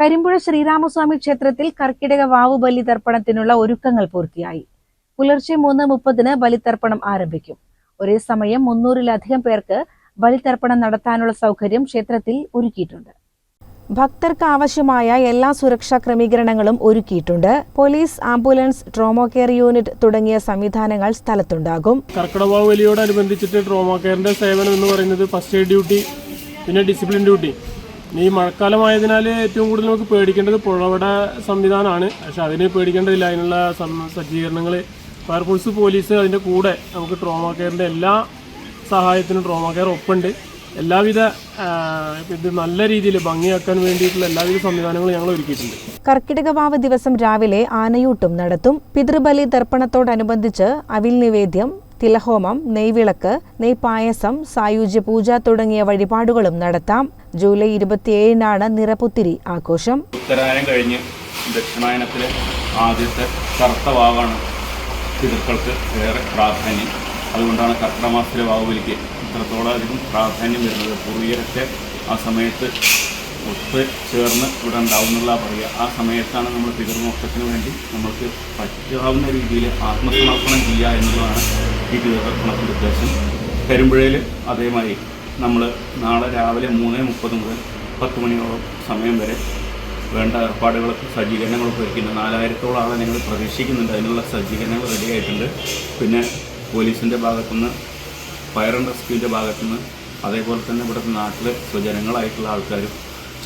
കരിമ്പുഴ ശ്രീരാമസ്വാമി ക്ഷേത്രത്തിൽ കർക്കിടക വാവു ബലി തർപ്പണത്തിനുള്ള ഒരുക്കങ്ങൾ പൂർത്തിയായി. പുലർച്ചെ മൂന്ന് മുപ്പതിന് ബലിതർപ്പണം ആരംഭിക്കും. ഒരേ സമയം മുന്നൂറിലധികം പേർക്ക് ബലിതർപ്പണം നടത്താനുള്ള സൗകര്യം ക്ഷേത്രത്തിൽ ഒരുക്കിയിട്ടുണ്ട്. ഭക്തർക്ക് ആവശ്യമായ എല്ലാ സുരക്ഷാ ക്രമീകരണങ്ങളും ഒരുക്കിയിട്ടുണ്ട്. Police ambulance trauma care unit തുടങ്ങിയ സംവിധാനങ്ങൾ സ്ഥലത്തുണ്ടാകും. കർക്കിടക വലിയോടനുബന്ധിച്ചിട്ട് ട്രോമോ കെയറിന്റെ സേവനം എന്ന് പറയുന്നത് ഫസ്റ്റ് എയ്ഡ് ഡ്യൂട്ടി പിന്നെ ഡിസിപ്ലിൻ ഡ്യൂട്ടി. ഈ മഴക്കാലമായതിനാൽ ഏറ്റവും കൂടുതൽ നമുക്ക് പേടിക്കേണ്ടത് പുഴവട സംവിധാനമാണ്. പക്ഷെ അതിന് പേടിക്കേണ്ടതില്ല. അതിനുള്ള സജ്ജീകരണങ്ങൾ ഫയർഫോഴ്സ് പോലീസ് അതിന്റെ കൂടെ നമുക്ക് ട്രോമാ കെയറിന്റെ എല്ലാ സഹായത്തിനും ട്രോമാ കെയർ ഒപ്പുണ്ട്. എല്ലാവിധ ഇത് നല്ല രീതിയിൽ ഭംഗിയാക്കാൻ വേണ്ടിയിട്ടുള്ള എല്ലാവിധ സംവിധാനങ്ങളും ഞങ്ങൾ ഒരുക്കിയിട്ടുണ്ട്. കർക്കിടക വാവ് ദിവസം രാവിലെ ആനയൂട്ടും നടത്തും. പിതൃബലി തർപ്പണത്തോടനുബന്ധിച്ച് അവിൽ നിവേദ്യം തിലഹോമം നെയ്വിളക്ക് നെയ്പായസം സായുജ്യ പൂജ തുടങ്ങിയ വഴിപാടുകളും നടത്താം. ജൂലൈ ഇരുപത്തിയേഴിനാണ് നിറപുത്തിരി ആഘോഷം. ഉത്തരായനം കഴിഞ്ഞ് ദക്ഷിണായനത്തിലെ ആദ്യത്തെ കറുത്ത വാവാണ് പിതൃക്കൾക്ക് ഏറെ പ്രാധാന്യം. അതുകൊണ്ടാണ് കർത്തമാസത്തിലെ മാസത്തിലെ വാവുബലിക്ക് ഇത്രത്തോളം അധികം പ്രാധാന്യം വരുന്നത്. പൂർവീകരത്തെ ആ സമയത്ത് ഒത്ത് ചേർന്ന് ഇവിടെ ഉണ്ടാവും എന്നുള്ള പറയുക. ആ സമയത്താണ് നമ്മൾ പിതൃമോക്ഷത്തിന് വേണ്ടി നമ്മൾക്ക് പറ്റാവുന്ന രീതിയിൽ ആത്മസമർപ്പണം ചെയ്യുക എന്നുള്ളതാണ് പിതൃതർപ്പണത്തിന്റെ നിർദ്ദേശം കരിമ്പുഴയിൽ അതേമാതിരി നമ്മൾ നാളെ രാവിലെ മൂന്ന് മുപ്പത് മുതൽ പത്ത് മണിയോളം സമയം വരെ വേണ്ട ഏർപ്പാടുകളൊക്കെ സജ്ജീകരണങ്ങളൊക്കെ വയ്ക്കുന്നു നാലായിരത്തോളം ആളെ ഞങ്ങൾ പ്രതീക്ഷിക്കുന്നുണ്ട് അതിനുള്ള സജ്ജീകരണങ്ങൾ റെഡി ആയിട്ടുണ്ട്. പിന്നെ പോലീസിന്റെ ഭാഗത്തുനിന്ന് ഫയർ ആൻഡ് റെസ്ക്യൂവിന്റെ ഭാഗത്തുനിന്ന് അതേപോലെ തന്നെ ഇവിടുത്തെ നാട്ടിലെ സ്വജനങ്ങളായിട്ടുള്ള ആൾക്കാരും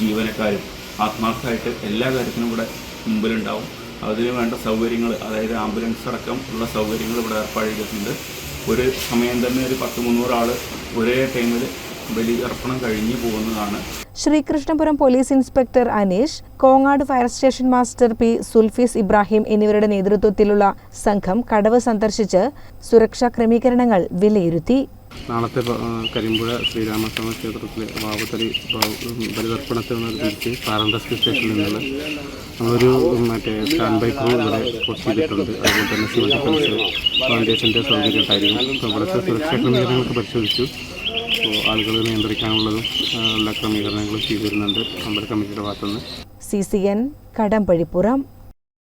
ജീവനക്കാരും ആത്മാർത്ഥമായിട്ട് എല്ലാ കാര്യത്തിനും ഇവിടെ മുമ്പിലുണ്ടാവും. അതിന് വേണ്ട സൗകര്യങ്ങൾ അതായത് ആംബുലൻസ് അടക്കം ഉള്ള സൗകര്യങ്ങൾ ഇവിടെ ഏർപ്പാട് ചെയ്തിട്ടുണ്ട്. ഒരു സമയം തന്നെ ഒരു പത്ത് മുന്നൂറ് ആൾ ഒരേ ടൈമിൽ ബലി അർപ്പണം കഴിഞ്ഞു പോകുന്നതാണ്. Sreekrishnapuram police inspector Aneesh Kongad fire station master P Sulfees Ibrahim എന്നിവരുടെ നേതൃത്വത്തിലുള്ള സംഘം കടവ് സന്ദർശിച്ച് സുരക്ഷാ ക്രമീകരണങ്ങൾ വിലയിരുത്തി. നാളത്തെ കരിമ്പുഴ ശ്രീരാമസ്വാമി ക്ഷേത്രത്തിലെ വാവുത്തലി ബലിതർപ്പണത്തിനോടനുബന്ധിച്ച് പാറൻ റെസ്ക്യൂ സ്റ്റേഷനിൽ നിന്ന് നമ്മളൊരു മറ്റേ സ്റ്റാൻഡ് ബൈ ക്രൂ ഇവിടെ പോസ്റ്റ് ചെയ്തിട്ടുണ്ട്. അതുപോലെ തന്നെ സിവിൽ ഡിഫൻസ് ഫൗണ്ടേഷന്റെ സൗകര്യം അപ്പോൾ ഇവിടുത്തെ സുരക്ഷാ ക്രമീകരണങ്ങൾക്ക് പരിശോധിച്ചു. ആളുകൾ നിയന്ത്രിക്കാനുള്ളതും എല്ലാ ക്രമീകരണങ്ങളും ചെയ്തു വരുന്നുണ്ട് അമ്പല കമ്മിറ്റിയുടെ ഭാഗത്തുനിന്ന്. C C N Kadambazhipuram.